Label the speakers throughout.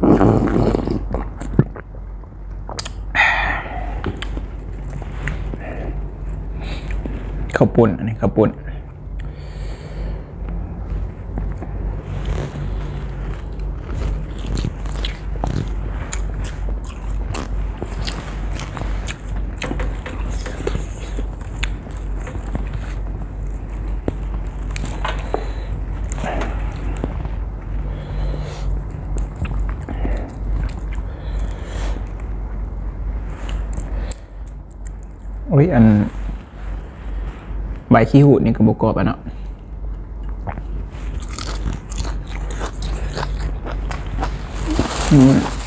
Speaker 1: ข้าวปุ้นอันนี้ข้าวปุ้น อ้ยอัน ใบขี้หูดนี่ก็บกกรอบอะเนาะอืม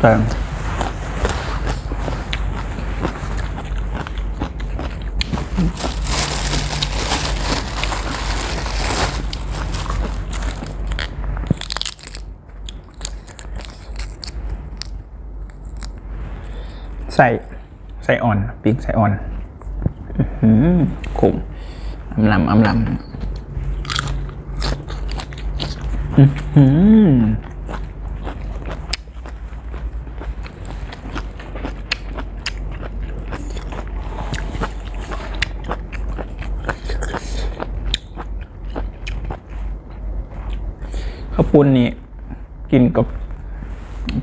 Speaker 1: แต่ใส่ใส่อ่อนปิ้งใส่อ่อนอื้อหือขมอำลำอำลำอื้อ ข้าวปุ้นนี่กินกับ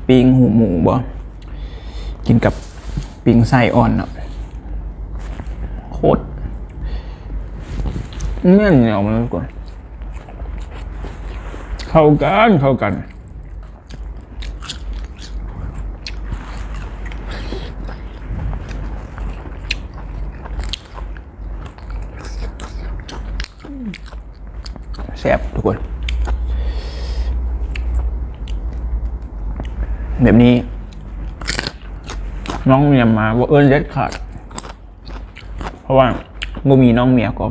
Speaker 1: ปิ้งหูหมูบ่กินกับปิ้งไส้อ่อนอะโคตรเมี่ยนเหนียวมันก่อนเข้ากันเข้ากันแซ่บทุกคน แบบนี้ น้องเมียมาว่าเอิญเด็ดขาด เพราะว่าบ่มีน้องเมียก่อน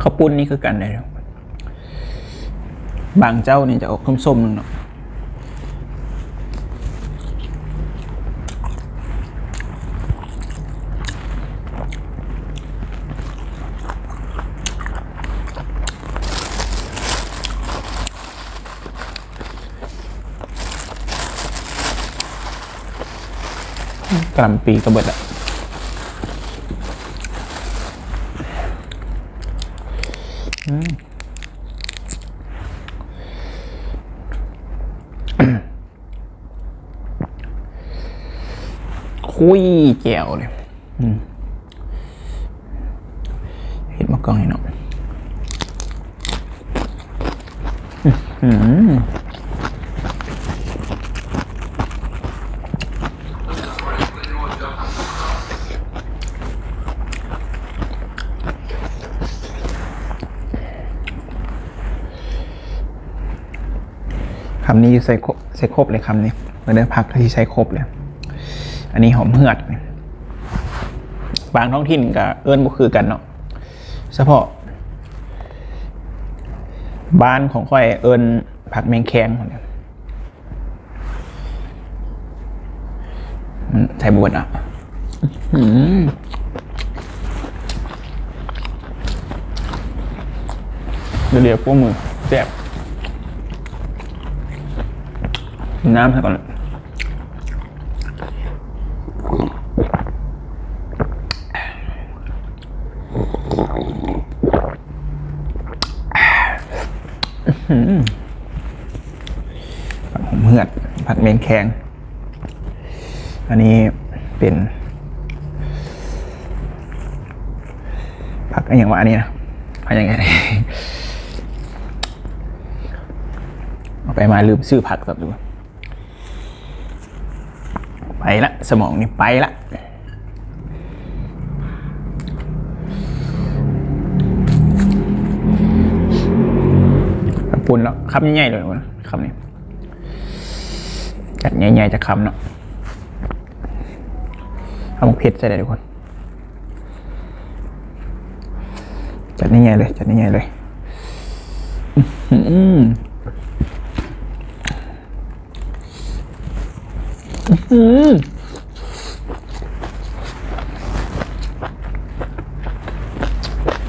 Speaker 1: เข้าวปุ้นนี่คือกันเลยบางเจ้านี่จะออกส้มๆหนึ่งเนาะ กลำปีกระเบิดอะคุยแจวเลยเห็นมากล้องให้เนาะอืม คำนี้ใส่ครบใส่ครบเลยคำนี้เมื่อได้พักที่ใช้ครบเลย อันนี้หอมเหือด บางท้องถิ่นกับเอิญบ่คือกันเนาะเฉพาะ บ้านของค่อยเอิญผักแมงแคงคนเดียมันใส่บวชอะอื้อหือเดี๋ยวเดี๋ยวพวกมือแซ่บ น้ำให้ก่อนผัดหอมเหือด ผัดเมนแคง อันนี้เป็น ผักอะไรอย่างว่าอันนี้นะผักยังไงเอาไปมาลืมซื้อผักสับดู ละ สมองนี่ไปละปุ่นแล้วคำใหญ่ๆเลยทุกคำนี้จัดใหญ่ๆจะคำเนาะเอาหมกเผ็ดใส่เลยทุกคน จัดใหญ่ๆเลย จัดใหญ่ๆเลย อื้อ อืม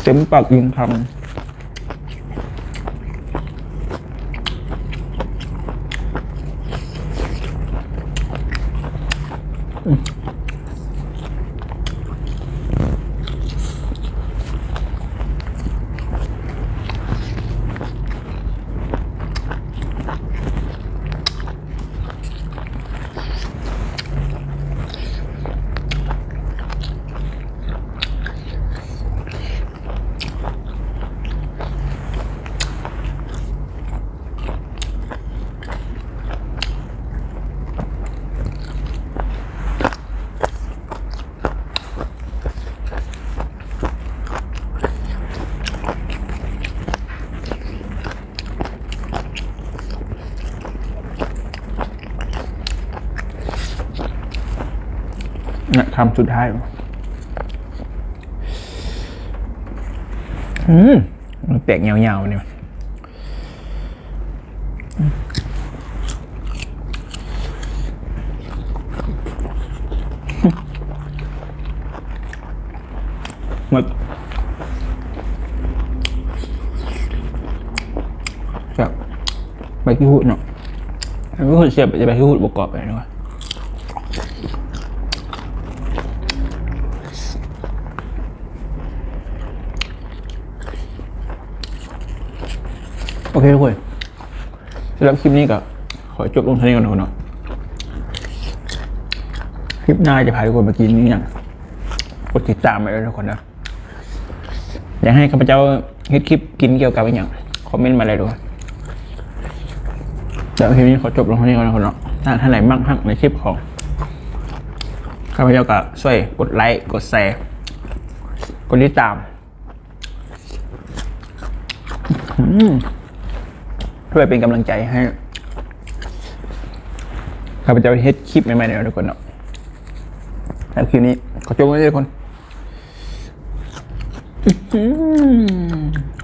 Speaker 1: เต็มปากยิงคำ เนี่ยคำสุดท้ายอืมมันแตกยาวๆเนี่ยหมดแบบใบขี้หูดเนาะอันนี้คนเสียบจะใบขี้หูดประกอบไปนะวะ อเคทุกคนสำหรับคลิปนี้ก็ขอจบลงเท่านี้ก่อนนะคนเนะคลิปหน้าจะพาทุกคนมากินนี่อย่างกดติดตามไปเลยทุกคนนะอยากให้ข้าพเจ้าเฮ็ดคลิปกินเกี่ยวกับอะไรอย่างคอมเมนต์มาเลยด้วยเดี๋ยวคลิปนี้ขอจบลงเท่านี้ก่อนนะคนเนาะถ้าท่านไหนบ้างฮักในคลิปของข้าพเจ้าก็ช่วยกดไลค์กดแชร์กดติดตาม เพื่อเป็นกำลังใจให้ข้าพเจ้าเฮ็ดคลิปใหม่ๆเนี่ยทุกคนเนาะแล้วคลิปนี้ขอจบไว้เลยทุกคนอื้อหือ